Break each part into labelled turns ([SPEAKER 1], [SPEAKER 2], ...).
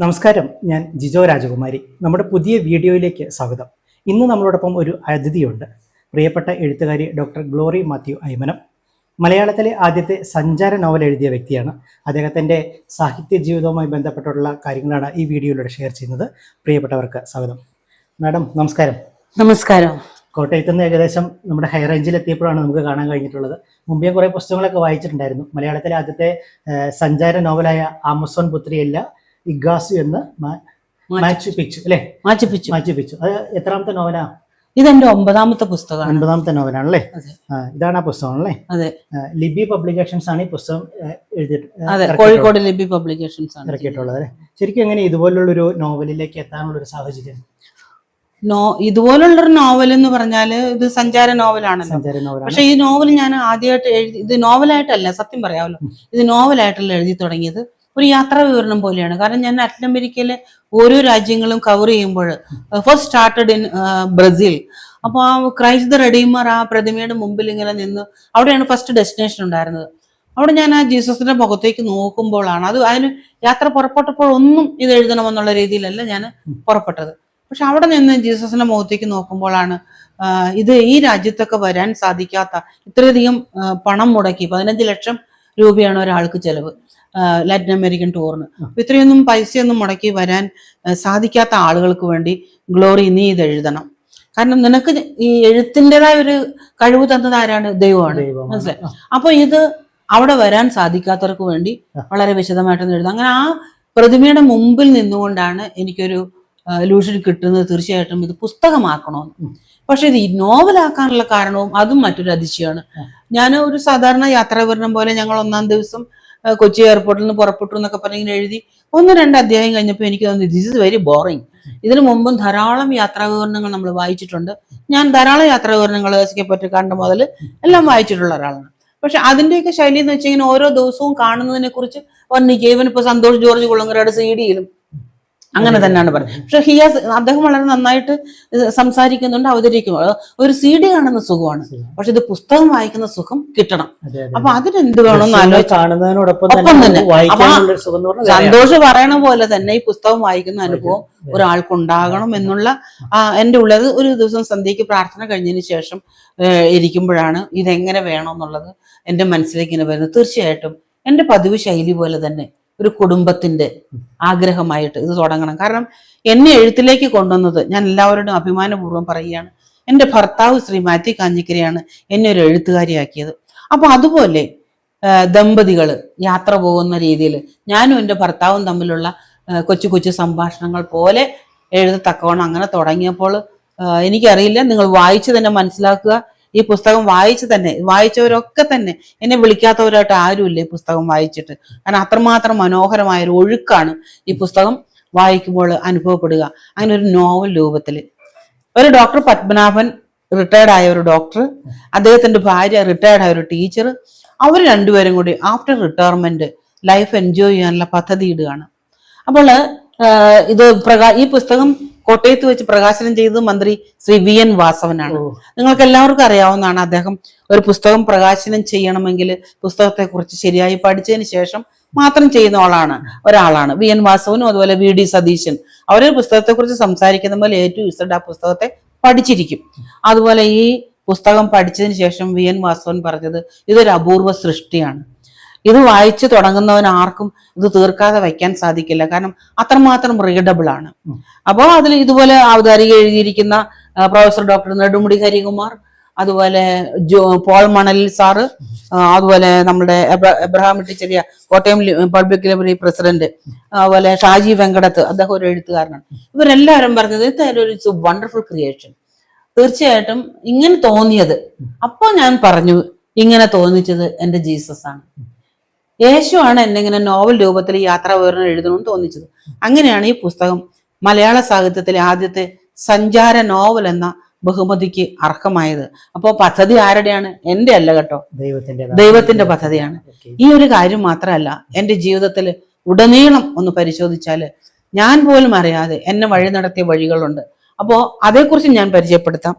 [SPEAKER 1] നമസ്കാരം ഞാൻ ജിജോ രാജകുമാരി. നമ്മുടെ പുതിയ വീഡിയോയിലേക്ക് സ്വാഗതം. ഇന്ന് നമ്മളോടൊപ്പം ഒരു അതിഥിയുണ്ട്. പ്രിയപ്പെട്ട എഴുത്തുകാരി ഡോക്ടർ ഗ്ലോറി മാത്യു ഐമനം മലയാളത്തിലെ ആദ്യത്തെ സഞ്ചാര നോവൽ എഴുതിയ വ്യക്തിയാണ്. അദ്ദേഹത്തിന്റെ സാഹിത്യ ജീവിതവുമായി ബന്ധപ്പെട്ടുള്ള കാര്യങ്ങളാണ് ഈ വീഡിയോയിലൂടെ ഷെയർ ചെയ്യുന്നത്. പ്രിയപ്പെട്ടവർക്ക് സ്വാഗതം. മാഡം നമസ്കാരം.
[SPEAKER 2] നമസ്കാരം.
[SPEAKER 1] കോട്ടയത്ത് നിന്ന് ഏകദേശം നമ്മുടെ ഹൈ റേഞ്ചിൽ എത്തിയപ്പോഴാണ് നമുക്ക് കാണാൻ കഴിഞ്ഞിട്ടുള്ളത്. മുമ്പേ കുറേ പുസ്തകങ്ങളൊക്കെ വായിച്ചിട്ടുണ്ടായിരുന്നു. മലയാളത്തിലെ ആദ്യത്തെ സഞ്ചാര നോവലായ ആമസോൺ പുത്രിയല്ല ഇഗാസു എന്ന മാച്ചു പിച്ചു അല്ലേ? മാച്ചു പിച്ചു അത് എത്രാമത്തെ നോവലാ?
[SPEAKER 2] ഇതെന്റെ ഒമ്പതാമത്തെ പുസ്തകമാണ്.
[SPEAKER 1] ഒമ്പതാമത്തെ
[SPEAKER 2] നോവലാണ്
[SPEAKER 1] അല്ലേ ഇതാണ് ആ പുസ്തകം അല്ലേ
[SPEAKER 2] അതെ
[SPEAKER 1] ലിബി പബ്ലിക്കേഷൻസ് ആണ് ഈ പുസ്തകം എഴുതിയിട്ട്
[SPEAKER 2] കോഴിക്കോട് ലിബി പബ്ലിക്കേഷൻസ് ആണ്.
[SPEAKER 1] ഇറക്കിയിട്ടുള്ളത് അല്ലേ? ശരിക്കും എങ്ങനെ ഇതുപോലുള്ള ഒരു നോവലിലേക്ക് എത്താനുള്ള ഒരു സാഹചര്യം?
[SPEAKER 2] നോ ഇതുപോലുള്ളൊരു നോവൽ എന്ന് പറഞ്ഞാൽ ഇത് സഞ്ചാര നോവലാണല്ലോ
[SPEAKER 1] സഞ്ചാര നോവലാണ്.
[SPEAKER 2] പക്ഷെ ഈ നോവൽ ഞാൻ ആദ്യമായിട്ട് എഴുതി ഇത് നോവലായിട്ടല്ല സത്യം പറയാമല്ലോ. ഇത് നോവലായിട്ടല്ല എഴുതി തുടങ്ങിയത് ഒരു യാത്രാ വിവരണം പോലെയാണ്. കാരണം ഞാൻ ലാറ്റിൻ അമേരിക്കയിലെ ഓരോ രാജ്യങ്ങളും കവർ ചെയ്യുമ്പോൾ ഫസ്റ്റ് സ്റ്റാർട്ടഡ് ഇൻ ബ്രസീൽ. അപ്പോൾ ആ ക്രൈസ്റ്റ് ദ റെഡീമർ ആ പ്രതിമയുടെ മുമ്പിൽ ഇങ്ങനെ നിന്ന് അവിടെയാണ് ഫസ്റ്റ് ഡെസ്റ്റിനേഷൻ ഉണ്ടായിരുന്നത്. അവിടെ ഞാൻ ആ ജീസസിന്റെ മുഖത്തേക്ക് നോക്കുമ്പോഴാണ് അത് അതിന് യാത്ര പുറപ്പെട്ടപ്പോൾ ഒന്നും ഇത് എഴുതണമെന്നുള്ള രീതിയിലല്ല ഞാൻ പുറപ്പെട്ടത്. പക്ഷെ അവിടെ നിന്ന് ജീസസിന്റെ മുഖത്തേക്ക് നോക്കുമ്പോഴാണ് ഇത് ഈ രാജ്യത്തൊക്കെ വരാൻ സാധിക്കാത്ത ഇത്രയധികം പണം മുടക്കി പതിനഞ്ച് ലക്ഷം രൂപയാണ് ഒരാൾക്ക് ചെലവ്. ലാറ്റിൻ അമേരിക്കൻ ടൂറിന് ഇത്രയൊന്നും പൈസയൊന്നും മുടക്കി വരാൻ സാധിക്കാത്ത ആളുകൾക്ക് വേണ്ടി ഗ്ലോറി നീ ഇത് എഴുതണം. കാരണം നിനക്ക് ഈ എഴുത്തിന്റെതായ ഒരു കഴിവ് തന്നത് ആരാണ്? ദൈവമാണ്. മനസ്സിലായി? അപ്പൊ ഇത് അവിടെ വരാൻ സാധിക്കാത്തവർക്ക് വേണ്ടി വളരെ വിശദമായിട്ടൊന്ന് എഴുതാം. അങ്ങനെ ആ പ്രതിമയുടെ മുമ്പിൽ നിന്നുകൊണ്ടാണ് എനിക്കൊരു ലൂഷൻ കിട്ടുന്നത്. തീർച്ചയായിട്ടും ഇത് പുസ്തകമാക്കണമെന്ന്. പക്ഷെ ഇത് ഈ നോവലാക്കാനുള്ള കാരണവും അതും മറ്റൊരു അതിശയമാണ്. ഞാൻ ഒരു സാധാരണ യാത്രാവിവരണം പോലെ ഞങ്ങൾ ഒന്നാം ദിവസം കൊച്ചി എയർപോർട്ടിൽ നിന്ന് പുറപ്പെട്ടു എന്നൊക്കെ പറഞ്ഞ് ഇങ്ങനെ എഴുതി. ഒന്ന് രണ്ട് അധ്യായം കഴിഞ്ഞപ്പോൾ എനിക്ക് തോന്നി ദിസ് ഇസ് വെരി ബോറിങ് ഇതിനു മുമ്പും ധാരാളം യാത്രാവിവരണങ്ങൾ നമ്മൾ വായിച്ചിട്ടുണ്ട്. ഞാൻ ധാരാളം യാത്രാവിവരണങ്ങൾ എസ് പറ്റി കണ്ട മുതൽ എല്ലാം വായിച്ചിട്ടുള്ള ഒരാളാണ്. പക്ഷെ അതിന്റെയൊക്കെ ശൈലി എന്ന് വെച്ചാൽ ഇങ്ങനെ ഓരോ ദിവസവും കാണുന്നതിനെ കുറിച്ച് വർണിക്കുക ഇപ്പൊ സന്തോഷ് ജോർജ് കുളങ്ങരയുടെ സി ഡിയിലും അങ്ങനെ തന്നെയാണ് പറഞ്ഞത്. പക്ഷെ ഹിയാസ് അദ്ദേഹം വളരെ നന്നായിട്ട് സംസാരിക്കുന്നുണ്ട് അവതരിക്കുന്നു ഒരു സി ഡി കാണുന്ന സുഖമാണ്. പക്ഷെ ഇത് പുസ്തകം വായിക്കുന്ന സുഖം കിട്ടണം. അപ്പൊ അതിനെന്ത് വേണമെന്ന്
[SPEAKER 1] തന്നെ വേറെയാണ്.
[SPEAKER 2] സന്തോഷ് പറയണ പോലെ തന്നെ ഈ പുസ്തകം വായിക്കുന്ന അനുഭവം ഒരാൾക്ക് ഉണ്ടാകണം എന്നുള്ള എന്റെ എന്റെ ഉള്ളത് ഒരു ദിവസം സന്ധ്യയ്ക്ക് പ്രാർത്ഥന കഴിഞ്ഞതിന് ശേഷം ഇരിക്കുമ്പോഴാണ് ഇതെങ്ങനെ വേണം എന്നുള്ളത് എന്റെ മനസ്സിലേക്ക് ഇങ്ങനെ വരുന്നത്. തീർച്ചയായിട്ടും എന്റെ പതിവ് ശൈലി പോലെ തന്നെ ഒരു കുടുംബത്തിന്റെ ആഗ്രഹമായിട്ട് ഇത് തുടങ്ങണം. കാരണം എന്നെ എഴുത്തിലേക്ക് കൊണ്ടുവന്നത് ഞാൻ എല്ലാവരോടും അഭിമാനപൂർവം പറയുകയാണ്. എന്റെ ഭർത്താവ് ശ്രീ മാത്യു കാഞ്ഞിക്കരയാണ് എന്നെ ഒരു എഴുത്തുകാരിയാക്കിയത്. അപ്പൊ അതുപോലെ ദമ്പതികൾ യാത്ര പോകുന്ന രീതിയിൽ ഞാനും എന്റെ ഭർത്താവും തമ്മിലുള്ള കൊച്ചു കൊച്ചു സംഭാഷണങ്ങൾ പോലെ എഴുതത്തക്കവണ്ണം അങ്ങനെ തുടങ്ങിയപ്പോൾ എനിക്കറിയില്ല. നിങ്ങൾ വായിച്ചു തന്നെ മനസ്സിലാക്കുക. ഈ പുസ്തകം വായിച്ച് തന്നെ വായിച്ചവരൊക്കെ തന്നെ എന്നെ വിളിക്കാത്തവരായിട്ട് ആരുമില്ല ഈ പുസ്തകം വായിച്ചിട്ട്. കാരണം അത്രമാത്രം മനോഹരമായ ഒരു ഒഴുക്കാണ് ഈ പുസ്തകം വായിക്കുമ്പോൾ അനുഭവപ്പെടുക. അങ്ങനെ ഒരു നോവൽ രൂപത്തിൽ ഒരു ഡോക്ടർ പത്മനാഭൻ റിട്ടയർഡ് ആയ ഒരു ഡോക്ടർ അദ്ദേഹത്തിന്റെ ഭാര്യ റിട്ടയർഡ് ആയ ഒരു ടീച്ചർ അവർ രണ്ടുപേരും കൂടി ആഫ്റ്റർ റിട്ടയർമെന്റ് ലൈഫ് എൻജോയ് ചെയ്യാനുള്ള പദ്ധതി ഇടുകയാണ്. അപ്പോൾ ഇത് പ്രകാ ഈ പുസ്തകം കോട്ടയത്ത് വെച്ച് പ്രകാശനം ചെയ്തത് മന്ത്രി ശ്രീ വി എൻ വാസവനാണ്. നിങ്ങൾക്ക് എല്ലാവർക്കും അറിയാവുന്നതാണ് അദ്ദേഹം ഒരു പുസ്തകം പ്രകാശനം ചെയ്യണമെങ്കിൽ പുസ്തകത്തെ കുറിച്ച് ശരിയായി പഠിച്ചതിന് ശേഷം മാത്രം ചെയ്യുന്ന ആളാണ് ഒരാളാണ്. വി എൻ വാസവനും അതുപോലെ വി ഡി സതീശൻ. അവരൊരു പുസ്തകത്തെ കുറിച്ച് സംസാരിക്കുന്ന പോലെ എ ടു ഇസഡ് ആ പുസ്തകത്തെ പഠിച്ചിരിക്കും. അതുപോലെ ഈ പുസ്തകം പഠിച്ചതിന് ശേഷം വി എൻ വാസവൻ പറഞ്ഞത് ഇതൊരു അപൂർവ സൃഷ്ടിയാണ്. ഇത് വായിച്ചു തുടങ്ങുന്നവൻ ആർക്കും ഇത് തീർക്കാതെ വയ്ക്കാൻ സാധിക്കില്ല. കാരണം അത്രമാത്രം റീഡബിൾ ആണ്. അപ്പോൾ അതിൽ ഇതുപോലെ അവതാരിക എഴുതിയിരിക്കുന്ന പ്രൊഫസർ ഡോക്ടർ നെടുമുടി ഹരികുമാർ അതുപോലെ ജോ പോൾ മണലിൽ സാറ് അതുപോലെ നമ്മുടെ എബ്ര- Abraham Itticheriya Kottayam public library president അതുപോലെ ഷാജി വെങ്കടത്ത് അദ്ദേഹം ഒരു എഴുത്തുകാരനാണ്. ഇവരെല്ലാവരും പറഞ്ഞത് ഇതായാലും ഒരു വണ്ടർഫുൾ ക്രിയേഷൻ തീർച്ചയായിട്ടും ഇങ്ങനെ തോന്നിയത് അപ്പോൾ ഞാൻ പറഞ്ഞു ഇങ്ങനെ തോന്നിച്ചത് എന്റെ ജീസസ് ആണ്. യേശുവാണ് എന്നെ ഇങ്ങനെ നോവൽ രൂപത്തിൽ യാത്രാ വിവരണം എഴുതണമെന്ന് തോന്നിച്ചത്. അങ്ങനെയാണ് ഈ പുസ്തകം മലയാള സാഹിത്യത്തിലെ ആദ്യത്തെ സഞ്ചാര നോവൽ എന്ന ബഹുമതിക്ക് അർഹമായത്. അപ്പോൾ പദ്ധതി ആരുടെയാണ്? എന്റെ അല്ല കേട്ടോ.
[SPEAKER 1] ദൈവത്തിന്റെ
[SPEAKER 2] ദൈവത്തിന്റെ പദ്ധതിയാണ്. ഈ ഒരു കാര്യം മാത്രമല്ല എന്റെ ജീവിതത്തിൽ ഉടനീളം ഒന്ന് പരിശോധിച്ചാൽ ഞാൻ പോലും അറിയാതെ എന്നെ വഴി നടത്തിയ വഴികളുണ്ട്. അപ്പോൾ അതേക്കുറിച്ച് ഞാൻ പരിചയപ്പെടുത്താം.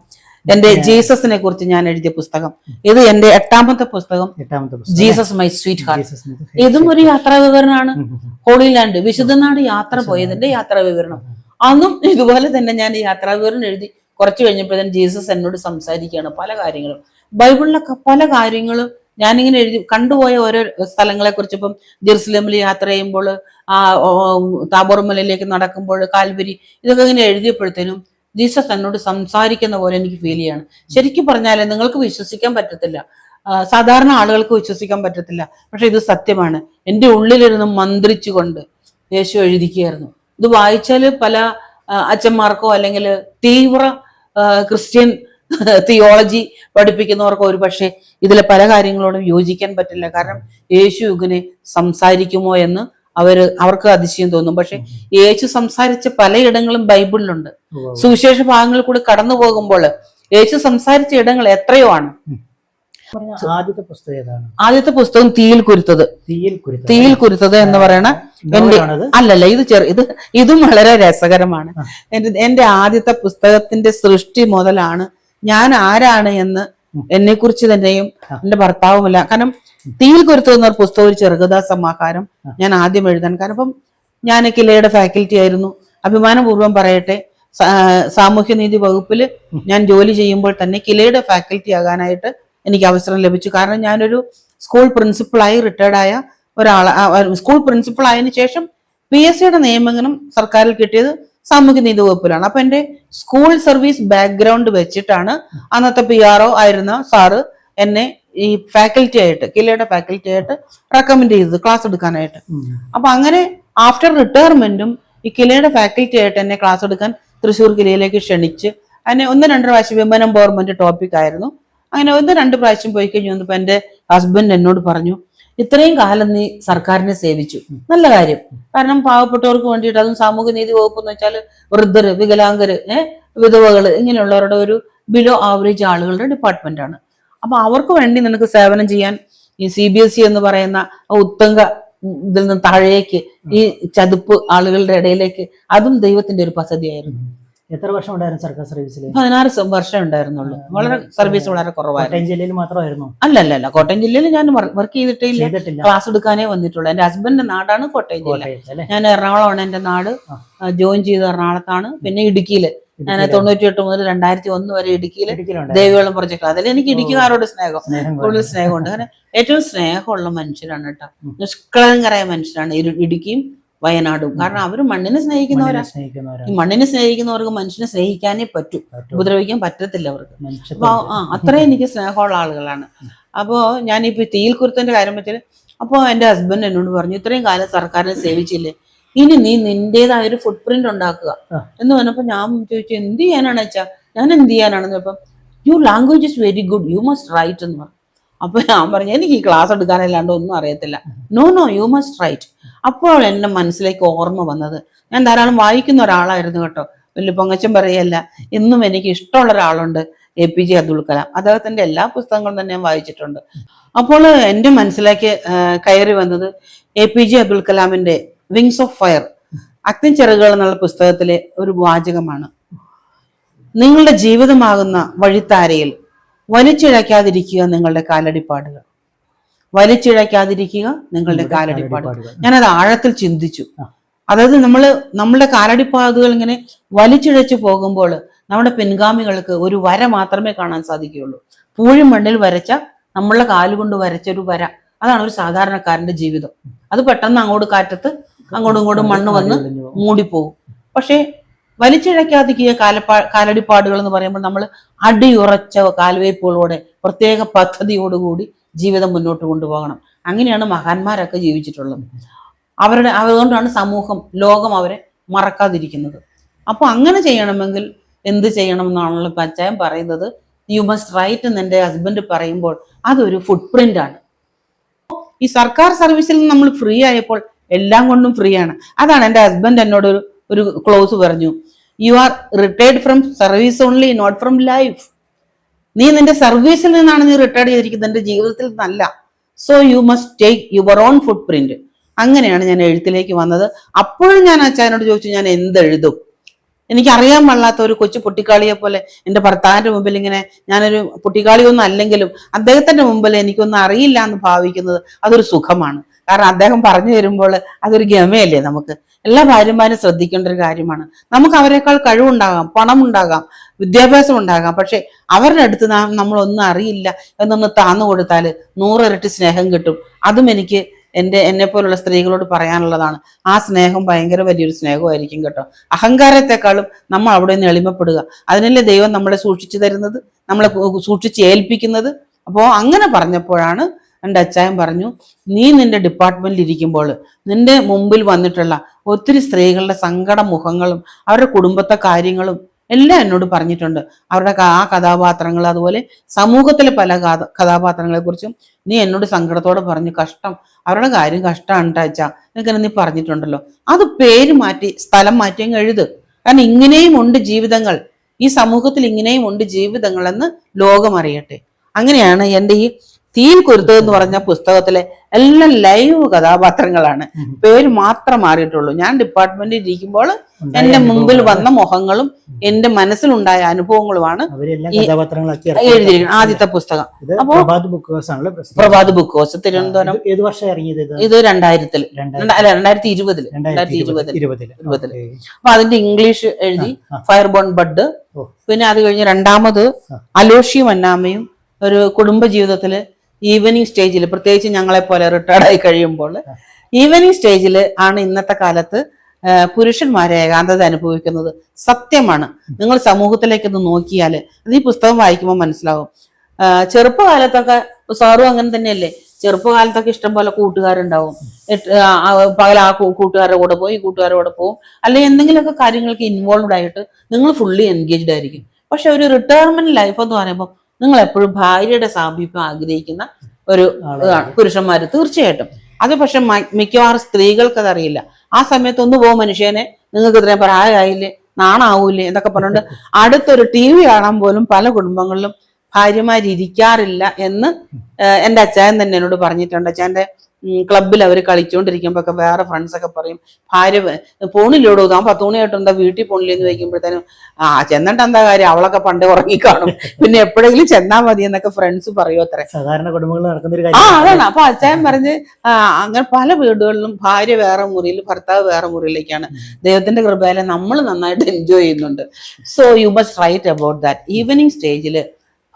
[SPEAKER 2] എന്റെ ജീസസിനെ കുറിച്ച് ഞാൻ എഴുതിയ പുസ്തകം. ഇത് എന്റെ എട്ടാമത്തെ പുസ്തകം. ജീസസ് മൈ സ്വീറ്റ് ഹാർട്ട് ഇതും ഒരു യാത്രാ വിവരണമാണ്. ഹോളി ലാൻഡ് വിശുദ്ധനാട് യാത്ര പോയതിന്റെ യാത്രാ വിവരണം അന്നും ഇതുപോലെ തന്നെ ഞാൻ ഈ യാത്രാ വിവരണം എഴുതി കുറച്ച് കഴിഞ്ഞപ്പോഴത്തേനും ജീസസ് എന്നോട് സംസാരിക്കുകയാണ് പല കാര്യങ്ങളും. ബൈബിളിലൊക്കെ പല കാര്യങ്ങളും ഞാനിങ്ങനെ എഴുതി കണ്ടുപോയ ഓരോ സ്ഥലങ്ങളെ കുറിച്ച് ഇപ്പം ജെറുസലേമിൽ യാത്ര ചെയ്യുമ്പോൾ ആ താബോർമലയിലേക്ക് താബോർ മലയിലേക്ക് നടക്കുമ്പോൾ കാൽവരി ഇതൊക്കെ ഇങ്ങനെ എഴുതിയപ്പോഴത്തേനും ജീസസ് എന്നോട് സംസാരിക്കുന്ന പോലെ എനിക്ക് ഫീൽ ചെയ്യാണ്. ശരിക്കും പറഞ്ഞാൽ നിങ്ങൾക്ക് വിശ്വസിക്കാൻ പറ്റത്തില്ല. സാധാരണ ആളുകൾക്ക് വിശ്വസിക്കാൻ പറ്റത്തില്ല. പക്ഷെ ഇത് സത്യമാണ്. എന്റെ ഉള്ളിലിരുന്ന് മന്ത്രിച്ചുകൊണ്ട് യേശു എഴുതിക്കുകയായിരുന്നു. ഇത് വായിച്ചാൽ പല അച്ഛന്മാർക്കോ അല്ലെങ്കിൽ തീവ്ര ക്രിസ്ത്യൻ തിയോളജി പഠിപ്പിക്കുന്നവർക്കോ ഒരു പക്ഷേ ഇതിലെ പല കാര്യങ്ങളോടും യോജിക്കാൻ പറ്റില്ല. കാരണം യേശു ഇങ്ങനെ സംസാരിക്കുമോ എന്ന് അവർ അവർക്ക് അതിശയം തോന്നും. പക്ഷെ യേശു സംസാരിച്ച പലയിടങ്ങളും ബൈബിളിലുണ്ട്. സുവിശേഷ ഭാഗങ്ങളിൽ കൂടി കടന്നു പോകുമ്പോൾ യേശു സംസാരിച്ച ഇടങ്ങൾ എത്രയോ ആണ്.
[SPEAKER 1] ആദ്യത്തെ പുസ്തകം ഏതാണ്?
[SPEAKER 2] ആദ്യത്തെ പുസ്തകം തീയിൽ കുരുത്തത്.
[SPEAKER 1] തീയിൽ കുരുത്തം
[SPEAKER 2] തീയിൽ കുരുത്തത് എന്ന് പറയണ എന്റെ അല്ലല്ല ഇത് ചെറു ഇത് ഇതും വളരെ രസകരമാണ്. എന്റെ എന്റെ ആദ്യത്തെ പുസ്തകത്തിന്റെ സൃഷ്ടി മുതലാണ് ഞാൻ ആരാണ് എന്ന് എന്നെ കുറിച്ച് തന്നെയും. എന്റെ ഭർത്താവുമല്ല കാരണം തീയിൽ കുരുത്തത് എന്ന ഒരു പുസ്തകം ഒരു ചെറുകഥാ സമാഹാരം ഞാൻ ആദ്യം എഴുതാൻ. കാരണം അപ്പം ഞാൻ കിലയുടെ ഫാക്കൽറ്റി ആയിരുന്നു. അഭിമാനപൂർവം പറയട്ടെ സാമൂഹ്യനീതി വകുപ്പിൽ ഞാൻ ജോലി ചെയ്യുമ്പോൾ തന്നെ കിലയുടെ ഫാക്കൽറ്റി ആകാനായിട്ട് എനിക്ക് അവസരം ലഭിച്ചു. കാരണം ഞാനൊരു സ്കൂൾ പ്രിൻസിപ്പളായി റിട്ടയർഡ് ആയ ഒരാൾ സ്കൂൾ പ്രിൻസിപ്പൾ ആയതിനു ശേഷം പി എസ് സിയുടെ നിയമനം സർക്കാരിൽ കിട്ടിയത് സാമൂഹ്യനീതി വകുപ്പിലാണ്. അപ്പൊ എന്റെ സ്കൂൾ സർവീസ് ബാക്ക്ഗ്രൗണ്ട് വെച്ചിട്ടാണ് അന്നത്തെ പി ആർ ഒ ആയിരുന്ന സാറ് എന്നെ ഈ ഫാക്കൽറ്റി ആയിട്ട് കിലയുടെ ഫാക്കൽറ്റി ആയിട്ട് റെക്കമെൻഡ് ചെയ്തത് ക്ലാസ് എടുക്കാനായിട്ട്. അപ്പൊ അങ്ങനെ ആഫ്റ്റർ റിട്ടയർമെന്റും ഈ കിലയുടെ ഫാക്കൽറ്റി ആയിട്ട് എന്നെ ക്ലാസ് എടുക്കാൻ തൃശ്ശൂർ കിലയിലേക്ക് ക്ഷണിച്ച് അതിനെ ഒന്ന് രണ്ട് പ്രാവശ്യം വിമൻ എംപവർമെന്റ് ടോപ്പിക് ആയിരുന്നു. അങ്ങനെ ഒന്ന് രണ്ട് പ്രാവശ്യം പോയി കഴിഞ്ഞു വന്നപ്പോ എന്റെ ഹസ്ബൻഡ് എന്നോട് പറഞ്ഞു ഇത്രയും കാലം നീ സർക്കാരിനെ സേവിച്ചു. നല്ല കാര്യം. കാരണം പാവപ്പെട്ടവർക്ക് വേണ്ടിയിട്ട് അതും സാമൂഹ്യ നീതി വകുപ്പ് എന്ന് വെച്ചാൽ വൃദ്ധർ വികലാംഗര് ഏഹ് വിധവകൾ ഇങ്ങനെയുള്ളവരുടെ ഒരു ബിലോ ആവറേജ് ആളുകളുടെ ഡിപ്പാർട്ട്മെന്റ് ആണ്. അപ്പൊ അവർക്ക് വേണ്ടി നിനക്ക് സേവനം ചെയ്യാൻ ഈ സി ബി എസ് ഇ എന്ന് പറയുന്ന ഉത്തങ്ക ഇതിൽ നിന്ന് താഴേക്ക് ഈ ചതുപ്പ് ആളുകളുടെ ഇടയിലേക്ക് അതും ദൈവത്തിന്റെ ഒരു പദ്ധതിയായിരുന്നു.
[SPEAKER 1] എത്ര വർഷം ഉണ്ടായിരുന്നു സർക്കാർ സർവീസിൽ
[SPEAKER 2] പതിനാറ് വർഷം ഉണ്ടായിരുന്നുള്ളൂ. വളരെ സർവീസ് വളരെ കുറവായിരുന്നു.
[SPEAKER 1] ജില്ലയിൽ മാത്രമായിരുന്നു?
[SPEAKER 2] അല്ല അല്ല അല്ല. കോട്ടയം ജില്ലയിൽ ഞാൻ വർക്ക്
[SPEAKER 1] ചെയ്തിട്ടില്ല.
[SPEAKER 2] ക്ലാസ് എടുക്കാനേ വന്നിട്ടുള്ളൂ. എന്റെ ഹസ്ബൻഡിന്റെ നാടാണ് കോട്ടയം ജില്ല. ഞാൻ എറണാകുളമാണ് എന്റെ നാട്. ജോയിൻ ചെയ്ത് എറണാകുളത്താണ്. പിന്നെ ഇടുക്കിയിൽ. ഞാൻ തൊണ്ണൂറ്റി എട്ട് മുതൽ രണ്ടായിരത്തി ഒന്ന് വരെ
[SPEAKER 1] ഇടുക്കിയിൽ
[SPEAKER 2] ദേവികളും പ്രൊജക്ട്. അതിൽ എനിക്ക് ഇടുക്കിക്കാരോട് സ്നേഹം. കൂടുതൽ സ്നേഹമുണ്ട്. കാരണം ഏറ്റവും സ്നേഹമുള്ള മനുഷ്യരാണ് കേട്ടോ. നിഷ്കളങ്കരായ മനുഷ്യരാണ് ഇടുക്കിയും വയനാടും. കാരണം അവർ മണ്ണിനെ സ്നേഹിക്കുന്നവരാ. ഈ മണ്ണിനെ സ്നേഹിക്കുന്നവർക്ക് മനുഷ്യനെ സ്നേഹിക്കാനേ പറ്റൂ. ഉപദ്രവിക്കാൻ പറ്റത്തില്ല അവർക്ക്. അപ്പൊ ആ അത്രയും എനിക്ക് സ്നേഹമുള്ള ആളുകളാണ്. അപ്പോ ഞാനിപ്പോ ഈ തീയിൽ കുരുത്തന്റെ കാര്യം വെച്ചാൽ അപ്പോ എന്റെ ഹസ്ബൻഡ് എന്നോട് പറഞ്ഞു ഇത്രയും കാലം സർക്കാരിനെ സേവിച്ചില്ലേ? ഇനി നീ നിന്റേതായ ഒരു ഫുട് പ്രിന്റ് ഉണ്ടാക്കുക എന്ന് പറഞ്ഞപ്പോ ഞാൻ ചോദിച്ചു എന്ത് ചെയ്യാനാണ് വെച്ചാ ഞാൻ എന്ത് ചെയ്യാനാണെന്ന് ചോദിപ്പം you language is very good you must write എന്ന് പറഞ്ഞു. അപ്പൊ ഞാൻ പറഞ്ഞു എനിക്ക് ഈ ക്ലാസ് എടുക്കാനല്ലാണ്ട് ഒന്നും അറിയത്തില്ല. No no you must write അപ്പോൾ എന്റെ മനസ്സിലേക്ക് ഓർമ്മ വന്നത്. ഞാൻ ധാരാളം വായിക്കുന്ന ഒരാളായിരുന്നു കേട്ടോ. വലിയ പൊങ്ങച്ചൻ പറയല്ല. എന്നും എനിക്ക് ഇഷ്ടമുള്ള ഒരാളുണ്ട് A P J Abdul Kalam. അദ്ദേഹത്തിന്റെ എല്ലാ പുസ്തകങ്ങളും തന്നെ ഞാൻ വായിച്ചിട്ടുണ്ട്. അപ്പോൾ എന്റെ മനസ്സിലേക്ക് കയറി വന്നത് എ പി ജെ അബ്ദുൽ കലാമിന്റെ വിങ്സ് ഓഫ് ഫയർ അഗ്നിച്ചിറകുകൾ എന്നുള്ള പുസ്തകത്തിലെ ഒരു വാചകമാണ്. നിങ്ങളുടെ ജീവിതമാകുന്ന വഴിത്താരയിൽ വലിച്ചിഴക്കാതിരിക്കുക നിങ്ങളുടെ കാലടിപ്പാടുകൾ. വലിച്ചിഴക്കാതിരിക്കുക നിങ്ങളുടെ കാലടിപ്പാടുകൾ. ഞാനത് ആഴത്തിൽ ചിന്തിച്ചു. അതായത് നമ്മൾ നമ്മുടെ കാലടിപ്പാടുകൾ ഇങ്ങനെ വലിച്ചിഴച്ചു പോകുമ്പോൾ നമ്മുടെ പിൻഗാമികൾക്ക് ഒരു വര മാത്രമേ കാണാൻ സാധിക്കുകയുള്ളൂ. പൂഴി മണ്ണിൽ വരച്ച നമ്മളുടെ കാലുകൊണ്ട് വരച്ച ഒരു വര. അതാണ് ഒരു സാധാരണക്കാരന്റെ ജീവിതം. അത് പെട്ടെന്ന് അങ്ങോട്ട് കാറ്റത്ത് അങ്ങോട്ടും ഇങ്ങോട്ടും മണ്ണ് വന്ന് മൂടിപ്പോകും പക്ഷേ വലിച്ചിഴയ്ക്കാതിരിക്കുക കാലപ്പാ കാലടിപ്പാടുകൾ എന്ന് പറയുമ്പോൾ നമ്മൾ അടിയുറച്ച കാൽവയ്പുകളോടെ പ്രത്യേക പദ്ധതിയോടുകൂടി ജീവിതം മുന്നോട്ട് കൊണ്ടുപോകണം. അങ്ങനെയാണ് മഹാന്മാരൊക്കെ ജീവിച്ചിട്ടുള്ളത്. അവരുടെ അതുകൊണ്ടാണ് സമൂഹം ലോകം അവരെ മറക്കാതിരിക്കുന്നത്. അപ്പോൾ അങ്ങനെ ചെയ്യണമെങ്കിൽ എന്ത് ചെയ്യണം എന്നാണല്ലോ പച്ചായം പറയുന്നത്. യു മസ്റ്റ് റൈറ്റ് എന്ന് എന്റെ ഹസ്ബൻഡ് പറയുമ്പോൾ അതൊരു ഫുട് ആണ്. ഈ സർക്കാർ സർവീസിൽ നമ്മൾ ഫ്രീ ആയപ്പോൾ എല്ലാം കൊണ്ടും ഫ്രീ ആണ്. അതാണ് എന്റെ ഹസ്ബൻഡ് എന്നോട് ഒരു ക്ലോസ് പറഞ്ഞു. You are retired from service only not from life നീ നിന്റെ സർവീസിൽ നിന്നാണ് നീ റിട്ടയർഡ് ചെയ്തിരിക്കുന്നത്. നിന്റെ ജീവിതത്തിൽ നിന്നല്ല. So you must take your own footprint അങ്ങനെയാണ് ഞാൻ എഴുത്തിലേക്ക് വന്നത്. അപ്പോഴും ഞാൻ അച്ഛനോട് ചോദിച്ചു ഞാൻ എന്തെഴുതും? എനിക്കറിയാൻ പാടില്ലാത്ത ഒരു കൊച്ചു പൊട്ടിക്കാളിയെ പോലെ എന്റെ ഭർത്താവിന്റെ മുമ്പിൽ ഇങ്ങനെ ഞാനൊരു പൊട്ടിക്കാളിയൊന്നും അല്ലെങ്കിലും അദ്ദേഹത്തിന്റെ മുമ്പിൽ എനിക്കൊന്നും അറിയില്ല എന്ന് ഭാവിക്കുന്നത് അതൊരു സുഖമാണ്. കാരണം അദ്ദേഹം പറഞ്ഞു തരുമ്പോൾ അതൊരു ഗമയല്ലേ നമുക്ക്? എല്ലാ ഭാര്യമാരും ശ്രദ്ധിക്കേണ്ട ഒരു കാര്യമാണ്. നമുക്ക് അവരെക്കാൾ കഴിവുണ്ടാകാം പണം ഉണ്ടാകാം വിദ്യാഭ്യാസം ഉണ്ടാകാം. പക്ഷെ അവരുടെ അടുത്ത് നാം നമ്മളൊന്നും അറിയില്ല എന്നൊന്ന് താന്നു കൊടുത്താൽ നൂറിരട്ടി സ്നേഹം കിട്ടും. അതും എനിക്ക് എന്റെ എന്നെ പോലുള്ള സ്ത്രീകളോട് പറയാനുള്ളതാണ്. ആ സ്നേഹം ഭയങ്കര വലിയൊരു സ്നേഹമായിരിക്കും കേട്ടോ. അഹങ്കാരത്തെക്കാളും നമ്മൾ അവിടെ നിന്ന് എളിമപ്പെടുക. അതിനല്ലേ ദൈവം നമ്മളെ സൂക്ഷിച്ചു തരുന്നത്? നമ്മളെ സൂക്ഷിച്ച് ഏൽപ്പിക്കുന്നത്? അപ്പോൾ അങ്ങനെ പറഞ്ഞപ്പോഴാണ് എന്റെ അച്ചായൻ പറഞ്ഞു നീ നിന്റെ ഡിപ്പാർട്ട്മെന്റിൽ ഇരിക്കുമ്പോൾ നിന്റെ മുമ്പിൽ വന്നിട്ടുള്ള ഒത്തിരി സ്ത്രീകളുടെ സങ്കട മുഖങ്ങളും അവരുടെ കുടുംബത്തെ കാര്യങ്ങളും എല്ലാം എന്നോട് പറഞ്ഞിട്ടുണ്ട്. അവരുടെ ആ കഥാപാത്രങ്ങൾ അതുപോലെ സമൂഹത്തിലെ പല കഥ കഥാപാത്രങ്ങളെ കുറിച്ചും നീ എന്നോട് സങ്കടത്തോടെ പറഞ്ഞു കഷ്ടം അവരുടെ കാര്യം കഷ്ടമാണ് അച്ച എന്നൊക്കെ നീ പറഞ്ഞിട്ടുണ്ടല്ലോ. അത് പേര് മാറ്റി സ്ഥലം മാറ്റി എഴുത്. കാരണം ഇങ്ങനെയും ഉണ്ട് ജീവിതങ്ങൾ. ഈ സമൂഹത്തിൽ ഇങ്ങനെയും ഉണ്ട് ജീവിതങ്ങൾ എന്ന് ലോകം അറിയട്ടെ. അങ്ങനെയാണ് എന്റെ ഈ തീയിൽ കുരുത്ത് എന്ന് പറഞ്ഞ പുസ്തകത്തിലെ എല്ലാം ലൈവ് കഥാപാത്രങ്ങളാണ്. പേര് മാത്രം മാറിയിട്ടുള്ളൂ. ഞാൻ ഡിപ്പാർട്ട്മെന്റിൽ ഇരിക്കുമ്പോൾ എന്റെ മുമ്പിൽ വന്ന മുഖങ്ങളും എന്റെ മനസ്സിലുണ്ടായ അനുഭവങ്ങളുമാണ് എഴുതിയിരിക്കുന്നത്. ആദ്യത്തെ പുസ്തകം. അപ്പോ-
[SPEAKER 1] പ്രഭാത് ബുക്ക് ഹൗസ്
[SPEAKER 2] തിരുവനന്തപുരം.
[SPEAKER 1] ഏത് വർഷം ഇറങ്ങിയത് ഇത്?
[SPEAKER 2] രണ്ടായിരത്തിൽ.
[SPEAKER 1] രണ്ടായിരത്തി
[SPEAKER 2] അല്ല രണ്ടായിരത്തി
[SPEAKER 1] രണ്ടായിരത്തി
[SPEAKER 2] രണ്ടായിരത്തി ഇരുപതിൽ.
[SPEAKER 1] ഓക്കേ.
[SPEAKER 2] അപ്പൊ അതിന്റെ ഇംഗ്ലീഷ് എഴുതി. ഫയർ ബോൺ ബഡ് പിന്നെ അത് കഴിഞ്ഞ് രണ്ടാമത്. അലോഷിയും അന്നാമയും ഒരു കുടുംബ ജീവിതത്തിൽ ഈവനിങ് സ്റ്റേജിൽ പ്രത്യേകിച്ച് ഞങ്ങളെ പോലെ റിട്ടയർഡ് ആയി കഴിയുമ്പോൾ ഈവനിങ് സ്റ്റേജിൽ ആണ് ഇന്നത്തെ കാലത്ത് പുരുഷന്മാരെ ഏകാന്തത അനുഭവിക്കുന്നത്. സത്യമാണ്. നിങ്ങൾ സമൂഹത്തിലേക്ക് ഒന്ന് നോക്കിയാൽ അത് ഈ പുസ്തകം വായിക്കുമ്പോൾ മനസ്സിലാവും. ചെറുപ്പകാലത്തൊക്കെ സാറും അങ്ങനെ തന്നെയല്ലേ? ചെറുപ്പകാലത്തൊക്കെ ഇഷ്ടം പോലെ കൂട്ടുകാരുണ്ടാവും. പകൽ ആ കൂട്ടുകാരുടെ കൂടെ പോയി കൂട്ടുകാരുടെ കൂടെ പോവും. അല്ലെങ്കിൽ എന്തെങ്കിലുമൊക്കെ കാര്യങ്ങൾക്ക് ഇൻവോൾവ് ആയിട്ട് നിങ്ങൾ ഫുള്ളി എൻഗേജ്ഡ് ആയിരിക്കും. പക്ഷെ ഒരു റിട്ടയർമെന്റ് ലൈഫ് എന്ന് പറയുമ്പോൾ നിങ്ങൾ എപ്പോഴും ഭാര്യയുടെ സാമീപ്യം ആഗ്രഹിക്കുന്ന ഒരു
[SPEAKER 1] പുരുഷന്മാർ
[SPEAKER 2] ഇതാണ് തീർച്ചയായിട്ടും. അത് പക്ഷെ മിക്കവാറും സ്ത്രീകൾക്ക് അതറിയില്ല ആ സമയത്ത് ഒന്ന് പോകും മനുഷ്യനെ നിങ്ങൾക്ക് ഇത്രയും പ്രായമായില്ലേ നാണാവൂലേ എന്നൊക്കെ പറഞ്ഞുകൊണ്ട് അടുത്തൊരു ടി വി കാണാൻ പോലും പല കുടുംബങ്ങളിലും ഭാര്യമാർ ഇരിക്കാറില്ല എന്ന് എന്റെ എന്റെ അച്ചായൻ തന്നെ എന്നോട് പറഞ്ഞിട്ടുണ്ട്. അച്ചായന്റെ ക്ലബിൽ അവർ കളിച്ചുകൊണ്ടിരിക്കുമ്പോൾ ഒക്കെ വേറെ ഫ്രണ്ട്സ് ഒക്കെ പറയും ഭാര്യ പോണില്ലോടോ? താൻ പത്ത് മണിയായിട്ട് എന്താ വീട്ടിൽ പോണില്ലെന്ന് ചോദിക്കുമ്പോഴത്തേനും ആ ചെന്നിട്ട് എന്താ കാര്യം? അവളൊക്കെ പണ്ട് ഉറങ്ങി കാണും. പിന്നെ എപ്പോഴെങ്കിലും ചെന്നാ മതി എന്നൊക്കെ ഫ്രണ്ട്സ് പറയോ അത്ര.
[SPEAKER 1] സാധാരണ കുടുംബങ്ങളിൽ നടക്കുന്ന ഒരു
[SPEAKER 2] ആ അതാണ്. അപ്പൊ അച്ചായൻ പറഞ്ഞ് അങ്ങനെ പല വീടുകളിലും ഭാര്യ വേറെ മുറിയിൽ ഭർത്താവ് വേറെ മുറിയിലേക്കാണ്. ദൈവത്തിന്റെ കൃപയിലെ നമ്മൾ നന്നായിട്ട് എൻജോയ് ചെയ്യുന്നുണ്ട്. So you must write about that evening സ്റ്റേജിൽ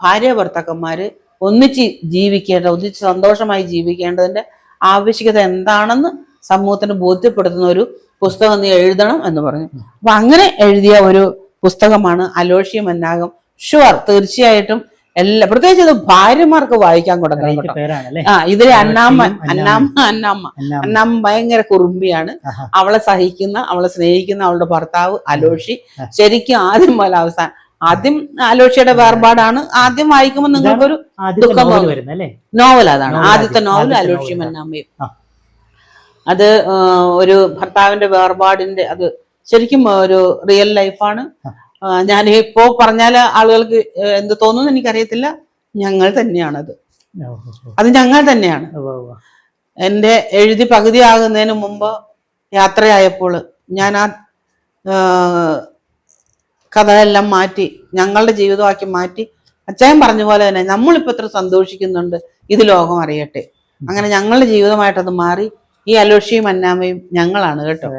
[SPEAKER 2] ഭാര്യ ഭർത്താക്കന്മാര് ഒന്നിച്ച് ജീവിക്കേണ്ട ഒന്നിച്ച് സന്തോഷമായി ജീവിക്കേണ്ടതിന്റെ ആവശ്യകത എന്താണെന്ന് സമൂഹത്തിന് ബോധ്യപ്പെടുത്തുന്ന ഒരു പുസ്തകം നീ എഴുതണം എന്ന് പറഞ്ഞു. അപ്പൊ അങ്ങനെ എഴുതിയ ഒരു പുസ്തകമാണ് അലോഷ്യം എന്നാകും. ഷുവർ തീർച്ചയായിട്ടും എല്ലാ പ്രത്യേകിച്ച് ഇത് ഭാര്യമാർക്ക് വായിക്കാൻ കൊടുക്കണം ആ ഇതിലെ അന്നാമ്മ അന്നാമ്മ. അന്നാമ്മ.
[SPEAKER 1] അന്നാമ്മ.
[SPEAKER 2] ഭയങ്കര കുറുമ്പിയാണ്. അവളെ സഹിക്കുന്ന അവളെ സ്നേഹിക്കുന്ന അവളുടെ ഭർത്താവ് അലോഷി. ശരിക്കും ആദ്യം പോലെ അവസാനം ആദ്യം ആലോചിയുടെ വേർപാടാണ്. ആദ്യം വായിക്കുമ്പോൾ നിങ്ങൾക്കൊരു
[SPEAKER 1] ഒരു
[SPEAKER 2] ദുഃഖം
[SPEAKER 1] നോവൽ
[SPEAKER 2] അതാണ്. ആദ്യത്തെ നോവൽ
[SPEAKER 1] ആലോചിയും.
[SPEAKER 2] അത് ഒരു ഭർത്താവിന്റെ വേർപാടിന്റെ അത് ശരിക്കും ഒരു റിയൽ ലൈഫാണ്. ഞാൻ ഇപ്പോ പറഞ്ഞാൽ ആളുകൾക്ക് എന്ത് തോന്നുന്നു എനിക്കറിയത്തില്ല. ഞങ്ങൾ തന്നെയാണത്. അത് ഞങ്ങൾ തന്നെയാണ്. എന്റെ എഴുതി പകുതിയാകുന്നതിന് മുമ്പ് യാത്രയായപ്പോൾ ഞാൻ ആ ആ, കഥയെല്ലാം മാറ്റി ഞങ്ങളുടെ ജീവിതമാക്കി മാറ്റി. അച്ചായൻ പറഞ്ഞ പോലെ തന്നെ നമ്മളിപ്പോ എത്ര സന്തോഷിക്കുന്നുണ്ട് ഇത് ലോകം അറിയട്ടെ. അങ്ങനെ ഞങ്ങളുടെ ജീവിതമായിട്ടത് മാറി ഈ അലോഷിയും അന്നാമയും ഞങ്ങളാണ് കേട്ടോ.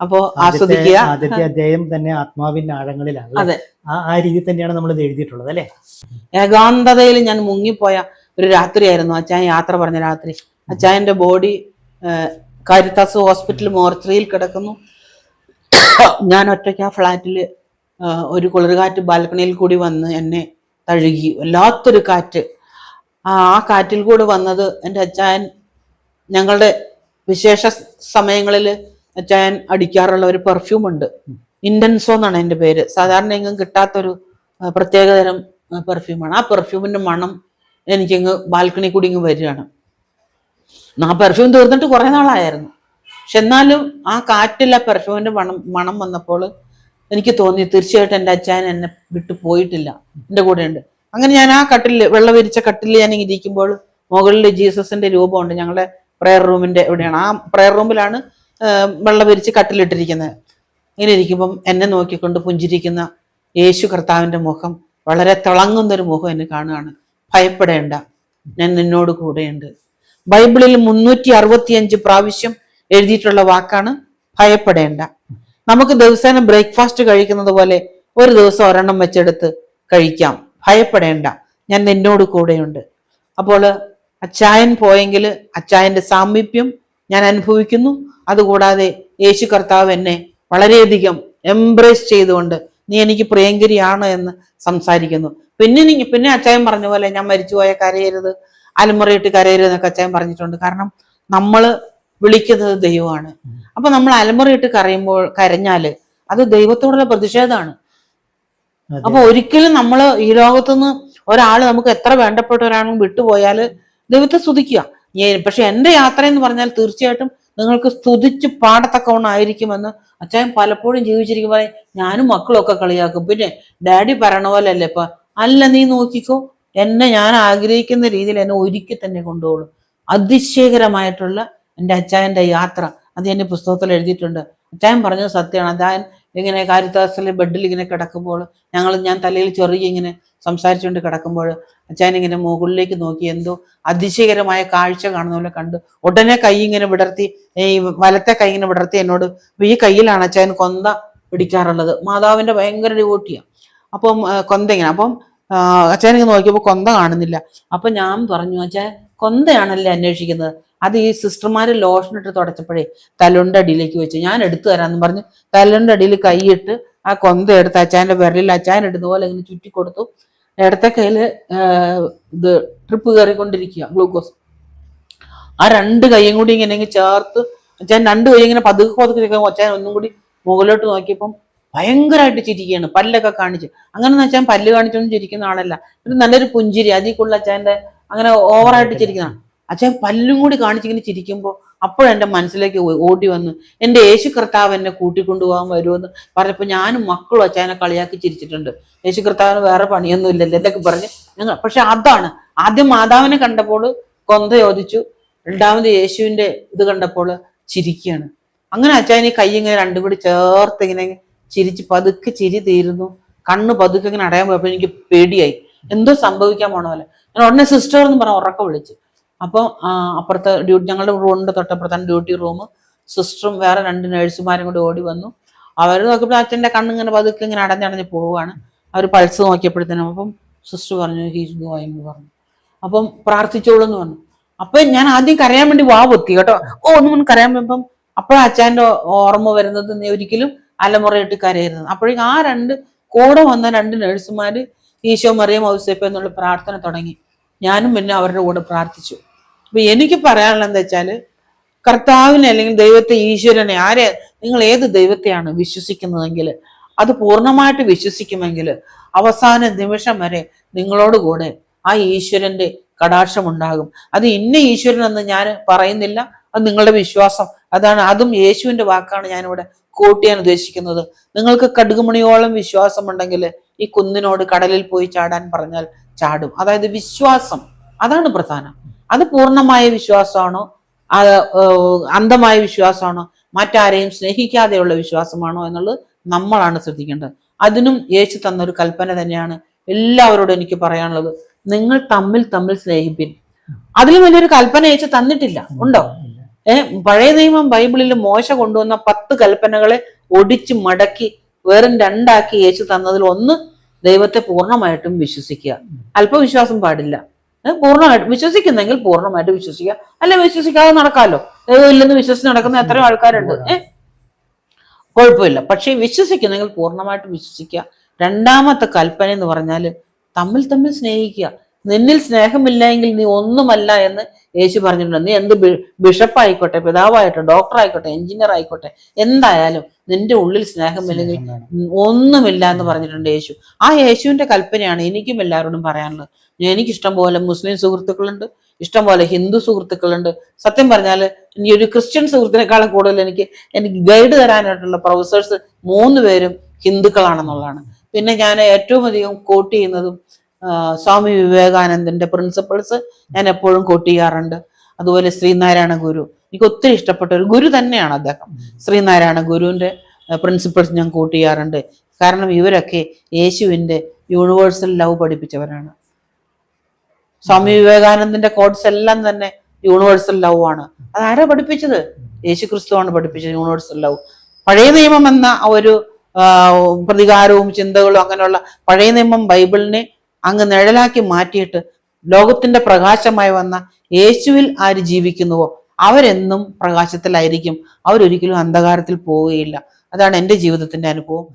[SPEAKER 2] അപ്പോ ആസ്വദിക്കുക.
[SPEAKER 1] ആദ്യത്തെ അധ്യായം തന്നെ ആത്മാവിന്റെ ആഴങ്ങളിലാണ്
[SPEAKER 2] അതെ.
[SPEAKER 1] ആ രീതി തന്നെയാണ് നമ്മൾ എഴുതിയിട്ടുള്ളത് അല്ലെ?
[SPEAKER 2] ഏകാന്തതയിൽ ഞാൻ മുങ്ങിപ്പോയ ഒരു രാത്രിയായിരുന്നു. അച്ചായൻ യാത്ര പറഞ്ഞ രാത്രി. അച്ചായന്റെ ബോഡി കാരിത്താസ് ഹോസ്പിറ്റൽ മോർച്ചറിയിൽ കിടക്കുന്നു. ഞാൻ ഒറ്റയ്ക്ക് ആ ഫ്ലാറ്റിൽ ഒരു കുളിർകാറ്റ് ബാൽക്കണിയിൽ കൂടി വന്ന് എന്നെ തഴുകി. വല്ലാത്തൊരു കാറ്റ്. ആ ആ കാറ്റിൽ കൂടി വന്നത് എന്റെ അച്ചായൻ ഞങ്ങളുടെ വിശേഷ സമയങ്ങളിൽ അച്ചായൻ അടിക്കാറുള്ള ഒരു പെർഫ്യൂം ഉണ്ട്. ഇൻഡൻസോ എന്നാണ് എന്റെ പേര്. സാധാരണ എങ്ങും കിട്ടാത്തൊരു ആ, പ്രത്യേകതരം പെർഫ്യൂമാണ് ആ പെർഫ്യൂമിന്റെ മണം എനിക്കങ്ങ് ബാൽക്കണി കൂടി ഇങ്ങ് വരികയാണ്. ആ പെർഫ്യൂം തീർന്നിട്ട് കുറേ നാളായിരുന്നു. പക്ഷെ എന്നാലും ആ കാറ്റിലെ പെർഫ്യൂമിന്റെ മണം മണം വന്നപ്പോൾ എനിക്ക് തോന്നി തീർച്ചയായിട്ടും എന്റെ അച്ഛൻ എന്നെ വിട്ടു പോയിട്ടില്ല. എന്റെ കൂടെ ഉണ്ട് അങ്ങനെ ഞാൻ ആ കട്ടിൽ വെള്ളം വിരിച്ച കട്ടിൽ ഞാൻ ഇരിക്കുമ്പോൾ മുകളിൽ ജീസസിന്റെ രൂപമുണ്ട്. ഞങ്ങളുടെ പ്രെയർ റൂമിന്റെ എവിടെയാണ് ആ പ്രെയർ റൂമിലാണ് വെള്ളം വിരിച്ച് കട്ടിലിട്ടിരിക്കുന്നത്. ഇങ്ങനെ ഇരിക്കുമ്പം എന്നെ നോക്കിക്കൊണ്ട് പുഞ്ചിരിക്കുന്ന യേശു കർത്താവിന്റെ മുഖം വളരെ തിളങ്ങുന്ന ഒരു മുഖം എന്നെ കാണുകയാണ്. ഭയപ്പെടേണ്ട. ഞാൻ നിന്നോട് കൂടെയുണ്ട്. ബൈബിളിൽ മുന്നൂറ്റി പ്രാവശ്യം എഴുതിയിട്ടുള്ള വാക്കാണ് ഭയപ്പെടേണ്ട. നമുക്ക് ദിവസേന ബ്രേക്ക്ഫാസ്റ്റ് കഴിക്കുന്നത് പോലെ ഒരു ദിവസം ഒരെണ്ണം വെച്ചെടുത്ത് കഴിക്കാം. ഭയപ്പെടേണ്ട. ഞാൻ നിന്നോട് കൂടെയുണ്ട്. അപ്പോൾ അച്ചായൻ പോയെങ്കിൽ അച്ചായന്റെ സാമീപ്യം ഞാൻ അനുഭവിക്കുന്നു. അതുകൂടാതെ യേശു കർത്താവ് എന്നെ വളരെയധികം എംബ്രേസ് ചെയ്തുകൊണ്ട് നീ എനിക്ക് പ്രിയങ്കരിയാണ് എന്ന് സംസാരിക്കുന്നു. പിന്നെ നീ- പിന്നെ അച്ചായൻ പറഞ്ഞ പോലെ ഞാൻ മരിച്ചുപോയ കരയരുത് അലമുറയിട്ട് കരയരുത് എന്നൊക്കെ അച്ചായൻ പറഞ്ഞിട്ടുണ്ട്. കാരണം നമ്മൾ വിളിക്കുന്നത് ദൈവമാണ്. അപ്പൊ നമ്മൾ അലമുറയിട്ട് കരയുമ്പോൾ കരഞ്ഞാൽ അത് ദൈവത്തോടുള്ള പ്രതിഷേധമാണ്. അപ്പൊ ഒരിക്കലും നമ്മൾ ഈ ലോകത്തുനിന്ന് ഒരാൾ നമുക്ക് എത്ര വേണ്ടപ്പെട്ട ഒരാളും വിട്ടുപോയാൽ ദൈവത്തെ സ്തുതിക്കുക. പക്ഷെ എന്റെ യാത്ര എന്ന് പറഞ്ഞാൽ തീർച്ചയായിട്ടും നിങ്ങൾക്ക് സ്തുതിച്ച് പാടത്തക്കവണ്ണായിരിക്കുമെന്ന് അച്ഛൻ പലപ്പോഴും ജീവിച്ചിരിക്കുമ്പോൾ ഞാനും മക്കളൊക്കെ ഒക്കെ കളിയാക്കും. പിന്നെ ഡാഡി പറയണ പോലെ അല്ലേ ഇപ്പൊ അല്ല നീ നോക്കിക്കോ എന്നെ ഞാൻ ആഗ്രഹിക്കുന്ന രീതിയിൽ എന്നെ ഒരുക്കി തന്നെ കൊണ്ടുപോകും അതിശയകരമായിട്ടുള്ള എന്റെ അച്ചായന്റെ യാത്ര. അത് എന്റെ പുസ്തകത്തിൽ എഴുതിയിട്ടുണ്ട്. അച്ചായൻ പറഞ്ഞത് സത്യമാണ്. അച്ചായൻ ഇങ്ങനെ കാരിത്താസിലെ ബെഡിൽ ഇങ്ങനെ കിടക്കുമ്പോൾ ഞങ്ങൾ ഞാൻ തലയിൽ ചെറിയ ഇങ്ങനെ സംസാരിച്ചുകൊണ്ട് കിടക്കുമ്പോൾ അച്ചായൻ ഇങ്ങനെ മുകളിലേക്ക് നോക്കി എന്തോ അതിശയകരമായ കാഴ്ച കാണുന്ന പോലെ കണ്ട്. ഉടനെ കൈ ഇങ്ങനെ വിടർത്തി ഈ വലത്തെ കൈ ഇങ്ങനെ വിടർത്തി എന്നോട് ഈ കയ്യിലാണ് അച്ചായൻ കൊന്ത പിടിക്കാറുള്ളത്? മാതാവിന്റെ ഭയങ്കര ഡിവോട്ടിയാണ് അപ്പം കൊന്ത ഇങ്ങനെ. അപ്പം ആ, അച്ചായനിങ്ങനെ നോക്കിയപ്പോൾ കൊന്ത കാണുന്നില്ല. അപ്പൊ ഞാൻ പറഞ്ഞു അച്ഛാ കൊന്തയാണല്ലേ അന്വേഷിക്കുന്നത്? അത് ഈ സിസ്റ്റർമാര് ലോഷൻ ഇട്ട് തുടച്ചപ്പോഴേ തലുണ്ട അടിയിലേക്ക് വെച്ചു ഞാൻ എടുത്തു തരാന്ന് പറഞ്ഞ് തലുണ്ട അടിയിൽ കൈയിട്ട് ആ കൊന്ത എടുത്ത് അച്ചാന്റെ വിരലിൽ അച്ചാൻ ഇടുന്ന പോലെ ഇങ്ങനെ ചുറ്റി കൊടുത്തു. ഇടത്തെ കയ്യിൽ ഇത് ട്രിപ്പ് കയറിക്കൊണ്ടിരിക്കുക ഗ്ലൂക്കോസ്. ആ രണ്ട് കൈയും കൂടി ഇങ്ങനെ ചേർത്ത് അച്ഛൻ രണ്ട് കൈ ഇങ്ങനെ പതുക്കെ പതുക്കെ നിൽക്കുമ്പോൾ അച്ഛൻ ഒന്നും കൂടി മുകളിലോട്ട് നോക്കിയപ്പം ഭയങ്കരമായിട്ട് ചിരിക്കുകയാണ്. പല്ലൊക്കെ കാണിച്ച്. അങ്ങനെ അച്ഛൻ പല്ല് കാണിച്ചൊന്നും ചിരിക്കുന്ന ആളല്ല. ഒരു നല്ലൊരു പുഞ്ചിരി അതിൽ കൂടുതൽ അച്ഛന്റെ അങ്ങനെ ഓവറായിട്ട് ചിരിക്കുന്നതാണ്. അച്ഛൻ പല്ലും കൂടി കാണിച്ചിങ്ങനെ ചിരിക്കുമ്പോൾ അപ്പോഴെന്റെ മനസ്സിലേക്ക് ഓടി വന്ന് എന്റെ യേശു കർത്താവ് എന്നെ കൂട്ടിക്കൊണ്ടുപോകാൻ വരുമെന്ന് പറഞ്ഞപ്പോൾ ഞാനും മക്കളും അച്ഛനെ കളിയാക്കി ചിരിച്ചിട്ടുണ്ട്. യേശു കർത്താവിന് വേറെ പണിയൊന്നും ഇല്ലല്ലോ എന്നൊക്കെ പറഞ്ഞ് ഞങ്ങൾ പക്ഷെ അതാണ്. ആദ്യം മാതാവിനെ കണ്ടപ്പോൾ കൊന്ത ചോദിച്ചു. രണ്ടാമത് യേശുവിന്റെ ഇത് കണ്ടപ്പോൾ ചിരിക്കുകയാണ്. അങ്ങനെ അച്ഛൻ ഈ കൈ ഇങ്ങനെ രണ്ടും കൂടി ചേർത്ത് ഇങ്ങനെ ചിരിച്ച് പതുക്കെ ചിരി തീരുന്നു. കണ്ണ് പതുക്കെ ഇങ്ങനെ അടയാൻ പോയപ്പോൾ എനിക്ക് പേടിയായി. എന്തോ സംഭവിക്കാൻ പോണ പോലെ. ഞാൻ ഉടനെ സിസ്റ്റർ എന്ന് പറഞ്ഞ ഉറക്കം വിളിച്ചു. അപ്പോൾ അപ്പുറത്തെ ഡ്യൂട്ടി ഞങ്ങളുടെ റൂമിന്റെ തൊട്ടപ്പുറത്താണ് ഡ്യൂട്ടി റൂം. സിസ്റ്ററും വേറെ രണ്ട് നേഴ്സുമാരും കൂടി ഓടി വന്നു. അവർ നോക്കിയപ്പോൾ അച്ഛന്റെ കണ്ണിങ്ങനെ പതുക്കെ ഇങ്ങനെ അടഞ്ഞടഞ്ഞ് പോവുകയാണ്. അവർ പൾസ് നോക്കിയപ്പോഴത്തേനും അപ്പം സിസ്റ്റർ പറഞ്ഞു ഹീസ് ഗോയിങ് പറഞ്ഞു. അപ്പം പ്രാർത്ഥിച്ചോളൂ എന്ന് പറഞ്ഞു. അപ്പൊ ഞാൻ ആദ്യം കരയാൻ വേണ്ടി വാ പൊത്തി കേട്ടോ. ഓ ഒന്നും കരയാൻ വരുമ്പം അപ്പോഴാ അച്ഛന്റെ ഓർമ്മ വരുന്നത് നീ ഒരിക്കലും അലമുറയിട്ട് കരയരുത്. അപ്പോഴേക്കും ആ രണ്ട് കൂടെ വന്ന രണ്ട് നേഴ്സുമാർ ഈശോ മറിയം ഔസേപ്പ എന്നുള്ള പ്രാർത്ഥന തുടങ്ങി. ഞാനും പിന്നെ അവരുടെ കൂടെ പ്രാർത്ഥിച്ചു. അപ്പൊ എനിക്ക് പറയാനുള്ളത് എന്താ വെച്ചാൽ കർത്താവിനെ അല്ലെങ്കിൽ ദൈവത്തെ ഈശ്വരനെ ആരെ നിങ്ങൾ ഏത് ദൈവത്തെയാണ് വിശ്വസിക്കുന്നതെങ്കിൽ അത് പൂർണമായിട്ട് വിശ്വസിക്കുമെങ്കിൽ അവസാന നിമിഷം വരെ നിങ്ങളോട് കൂടെ ആ ഈശ്വരന്റെ കടാക്ഷം ഉണ്ടാകും. അത് ഇന്ന ഈശ്വരൻ എന്ന് ഞാൻ പറയുന്നില്ല അത് നിങ്ങളുടെ വിശ്വാസം. അതാണ് അതും യേശുവിന്റെ വാക്കാണ് ഞാനിവിടെ കൂട്ടിയാൻ ഉദ്ദേശിക്കുന്നത്. നിങ്ങൾക്ക് കടുകുമണിയോളം വിശ്വാസമുണ്ടെങ്കിൽ ഈ കുന്നിനോട് കടലിൽ പോയി ചാടാൻ പറഞ്ഞാൽ ചാടും. അതായത് വിശ്വാസം അതാണ് പ്രധാനം. അത് പൂർണമായ വിശ്വാസമാണോ? അത് അന്ധമായ വിശ്വാസമാണോ? മറ്റാരെയും സ്നേഹിക്കാതെയുള്ള വിശ്വാസമാണോ എന്നുള്ളത് നമ്മളാണ് ശ്രദ്ധിക്കേണ്ടത്. അതിനും യേശു തന്നൊരു കൽപ്പന തന്നെയാണ് എല്ലാവരോടും എനിക്ക് പറയാനുള്ളത്. നിങ്ങൾ തമ്മിൽ തമ്മിൽ സ്നേഹിപ്പിൻ. അതിലും വലിയൊരു കൽപ്പന യേശു തന്നിട്ടില്ല. ഉണ്ടോ? ഏർ പഴയ നിയമം ബൈബിളിൽ മോശ കൊണ്ടുവന്ന പത്ത് കൽപ്പനകളെ ഒടിച്ച് മടക്കി വെറും രണ്ടാക്കി യേശു തന്നതിൽ ഒന്ന് ദൈവത്തെ പൂർണമായിട്ടും വിശ്വസിക്കുക. അല്പവിശ്വാസം പാടില്ല. പൂർണമായിട്ട് വിശ്വസിക്കുന്നെങ്കിൽ പൂർണമായിട്ട് വിശ്വസിക്കുക. അല്ലെ വിശ്വസിക്കാതെ നടക്കാമല്ലോ ദൈവം ഇല്ലെന്ന് വിശ്വസിച്ച് നടക്കുന്ന എത്രയോ ആൾക്കാരുണ്ട്. ഏ? കുഴപ്പമില്ല. പക്ഷെ വിശ്വസിക്കുന്നെങ്കിൽ പൂർണമായിട്ട് വിശ്വസിക്കുക. രണ്ടാമത്തെ കൽപ്പന എന്ന് പറഞ്ഞാൽ തമ്മിൽ തമ്മിൽ സ്നേഹിക്കുക. നിന്നിൽ സ്നേഹമില്ല എങ്കിൽ നീ ഒന്നുമല്ല എന്ന് യേശു പറഞ്ഞിട്ടുണ്ട്. നീ എന്ത് ബി- ബിഷപ്പ് ആയിക്കോട്ടെ പിതാവായിട്ടെ ഡോക്ടർ ആയിക്കോട്ടെ എഞ്ചിനീയർ ആയിക്കോട്ടെ എന്തായാലും നിന്റെ ഉള്ളിൽ സ്നേഹമില്ലെങ്കിൽ ഒന്നുമില്ല എന്ന് പറഞ്ഞിട്ടുണ്ട് യേശു. ആ യേശുവിന്റെ കൽപ്പനയാണ് എനിക്കും എല്ലാവരോടും പറയാനുള്ളത്. എനിക്ക് ഇഷ്ടം പോലെ മുസ്ലിം സുഹൃത്തുക്കളുണ്ട് ഇഷ്ടം പോലെ ഹിന്ദു സുഹൃത്തുക്കളുണ്ട്. സത്യം പറഞ്ഞാൽ ഇനി ഒരു ക്രിസ്ത്യൻ സുഹൃത്തിനേക്കാളും കൂടുതൽ എനിക്ക് എനിക്ക് ഗൈഡ് തരാനായിട്ടുള്ള പ്രൊഫസേഴ്സ് മൂന്ന് പേരും ഹിന്ദുക്കളാണെന്നുള്ളതാണ്. പിന്നെ ഞാൻ ഏറ്റവും അധികം കോട്ട് ചെയ്യുന്നതും സ്വാമി വിവേകാനന്ദന്റെ പ്രിൻസിപ്പിൾസ് ഞാൻ എപ്പോഴും കോട്ട് ചെയ്യാറുണ്ട്. അതുപോലെ ശ്രീനാരായണ ഗുരു. എനിക്ക് ഒത്തിരി ഇഷ്ടപ്പെട്ട ഒരു ഗുരു തന്നെയാണ് അദ്ദേഹം. ശ്രീനാരായണ ഗുരുവിന്റെ പ്രിൻസിപ്പിൾസ് ഞാൻ കൂട്ട് ചെയ്യാറുണ്ട്. കാരണം ഇവരൊക്കെ യേശുവിന്റെ യൂണിവേഴ്സൽ ലവ് പഠിപ്പിച്ചവരാണ്. സ്വാമി വിവേകാനന്ദന്റെ കോഡ്സ് എല്ലാം തന്നെ യൂണിവേഴ്സൽ ലവ് ആണ്. അതാരാ പഠിപ്പിച്ചത്? യേശു ക്രിസ്തുവാണ് പഠിപ്പിച്ചത് യൂണിവേഴ്സൽ ലവ് പഴയ നിയമം എന്ന ഒരു പ്രതികാരവും ചിന്തകളും അങ്ങനെയുള്ള പഴയ നിയമം ബൈബിളിനെ അങ്ങ് നിഴലാക്കി മാറ്റിയിട്ട് ലോകത്തിന്റെ പ്രകാശമായി വന്ന യേശുവിൽ ആര് ജീവിക്കുന്നുവോ? അവരെന്നും പ്രകാശത്തിലായിരിക്കും. അവരൊരിക്കലും അന്ധകാരത്തിൽ പോവുകയില്ല. അതാണ് എന്റെ ജീവിതത്തിന്റെ അനുഭവം.